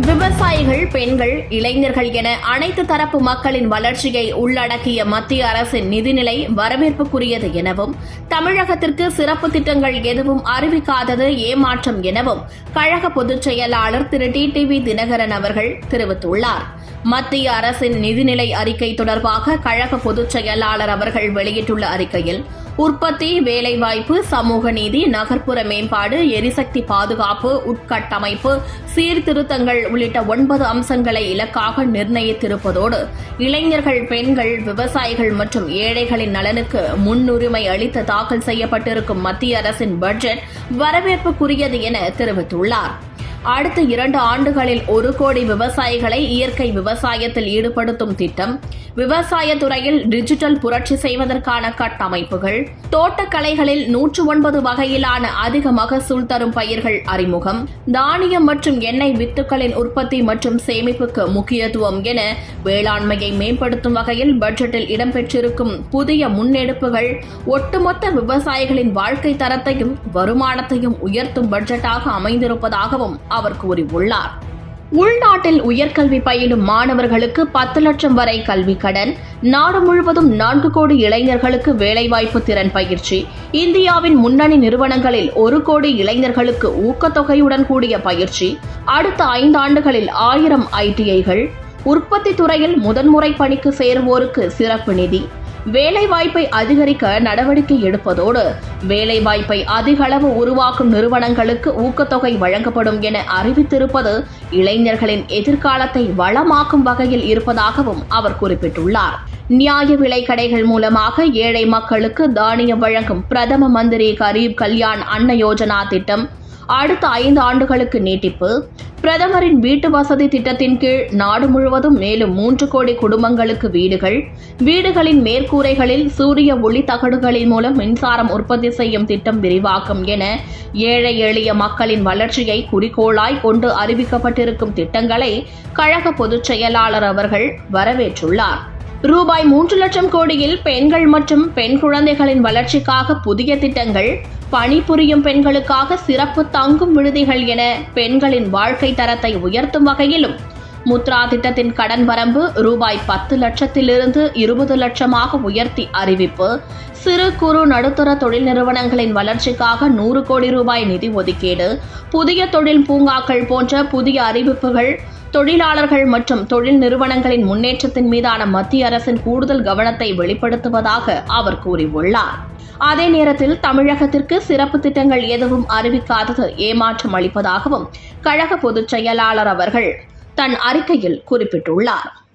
விவசாயிகள் பெண்கள் இளைஞர்கள் என அனைத்து தரப்பு மக்களின் வளர்ச்சியை உள்ளடக்கிய மத்திய அரசின் நிதிநிலை வரவேற்புக்குரியது எனவும் தமிழகத்திற்கு சிறப்பு திட்டங்கள் எதுவும் அறிவிக்காதது ஏமாற்றம் எனவும் கழக பொதுச் செயலாளர் திரு. டி. டிவி தினகரன் அவர்கள் தெரிவித்துள்ளார். மத்திய அரசின் நிதிநிலை அறிக்கை தொடர்பாக கழக பொதுச் செயலாளர் அவர்கள் வெளியிட்டுள்ள அறிக்கையில் உற்பத்தி வேலைவாய்ப்பு சமூக நீதி நகர்ப்புற மேம்பாடு எரிசக்தி பாதுகாப்பு உட்கட்டமைப்பு சீர்திருத்தங்கள் உள்ளிட்ட ஒன்பது அம்சங்களை இலக்காக நிர்ணயித்திருப்பதோடு இளைஞர்கள் பெண்கள் விவசாயிகள் மற்றும் ஏழைகளின் நலனுக்கு முன்னுரிமை அளித்து தாக்கல் செய்யப்பட்டிருக்கும் மத்திய அரசின் பட்ஜெட் வரவேற்புக்குரியது என தெரிவித்துள்ளார். அடுத்த இரண்டு ஆண்டுகளில் ஒரு கோடி விவசாயிகளை இயற்கை விவசாயத்தில் ஈடுபடுத்தும் திட்டம் விவசாய துறையில் டிஜிட்டல் புரட்சி செய்வதற்கான கட்டமைப்புகள் தோட்டக்கலைகளில் நூற்று ஒன்பது வகையிலான அதிக மகசூல் தரும் பயிர்கள் அறிமுகம் தானியம் மற்றும் எண்ணெய் வித்துக்களின் உற்பத்தி மற்றும் சேமிப்புக்கு முக்கியத்துவம் என வேளாண்மையை மேம்படுத்தும் வகையில் பட்ஜெட்டில் இடம்பெற்றிருக்கும் புதிய முன்னெடுப்புகள் ஒட்டுமொத்த விவசாயிகளின் வாழ்க்கை தரத்தையும் வருமானத்தையும் உயர்த்தும் பட்ஜெட்டாக அமைந்திருப்பதாகவும் அவர் கூறியுள்ளார். உள்நாட்டில் உயர்கல்வி பயிலும் மாணவர்களுக்கு பத்து லட்சம் வரை கல்வி கடன் நாடு முழுவதும் நான்கு கோடி இளைஞர்களுக்கு வேலைவாய்ப்பு திறன் பயிற்சி இந்தியாவின் முன்னணி நிறுவனங்களில் ஒரு கோடி இளைஞர்களுக்கு ஊக்கத்தொகையுடன் கூடிய பயிற்சி அடுத்த ஐந்து ஆண்டுகளில் ஆயிரம் ஐடிஐகள் உற்பத்தி துறையில் முதன்முறை பணிக்கு சேருவோருக்கு சிறப்பு நிதி வேலைவாய்ப்பை அதிகரிக்க நடவடிக்கை எடுப்பதோடு வேலைவாய்ப்பை அதிக அளவு உருவாக்கும் நிறுவனங்களுக்கு ஊக்கத்தொகை வழங்கப்படும் என அறிவித்திருப்பது இளைஞர்களின் எதிர்காலத்தை வளமாக்கும் வகையில் இருப்பதாகவும் அவர் குறிப்பிட்டுள்ளார். நியாய விலை கடைகள் மூலமாக ஏழை மக்களுக்கு தானியம் வழங்கும் பிரதம மந்திரி கரீப் கல்யாண் அன்ன யோஜனா திட்டம் அடுத்த ஐந்து ஆண்டுகளுக்கு நீட்டிப்பு. பிரதமரின் வீட்டு வசதி திட்டத்தின் கீழ் நாடு முழுவதும் மேலும் மூன்று கோடி குடும்பங்களுக்கு வீடுகள். வீடுகளின் மேற்கூரைகளில் சூரிய ஒளி தகடுகளின் மூலம் மின்சாரம் உற்பத்தி செய்யும் திட்டம் விரிவாக்கம் என ஏழை எளிய மக்களின் வளர்ச்சியை குறிக்கோளாய் கொண்டு அறிவிக்கப்பட்டிருக்கும் திட்டங்களை கழக பொதுச் செயலாளர் அவர்கள் வரவேற்றுள்ளார். ரூபாய் மூன்று லட்சம் கோடியில் பெண்கள் மற்றும் பெண் குழந்தைகளின் வளர்ச்சிக்காக புதிய திட்டங்கள் பணிபுரியும் பெண்களுக்காக சிறப்பு தங்கும் விடுதிகள் என பெண்களின் வாழ்க்கை தரத்தை உயர்த்தும் வகையிலும் முத்ரா திட்டத்தின் கடன் வரம்பு ரூபாய் பத்து லட்சத்திலிருந்து இருபது லட்சமாக உயர்த்தி அறிவிப்பு. சிறு குறு நடுத்தர தொழில் நிறுவனங்களின் வளர்ச்சிக்காக நூறு கோடி ரூபாய் நிதி ஒதுக்கீடு. புதிய தொழில் பூங்காக்கள் போன்ற புதிய அறிவிப்புகள் தொழிலாளர்கள் மற்றும் தொழில் நிறுவனங்களின் முன்னேற்றத்தின் மீதான மத்திய அரசின் கூடுதல் கவனத்தை வெளிப்படுத்துவதாக அவர் கூறியுள்ளார். அதே நேரத்தில் தமிழகத்திற்கு சிறப்பு திட்டங்கள் எதுவும் அறிவிக்காதது ஏமாற்றம் அளிப்பதாகவும் கழக பொதுச் செயலாளர் அவர்கள் தன் அறிக்கையில் குறிப்பிட்டுள்ளார்.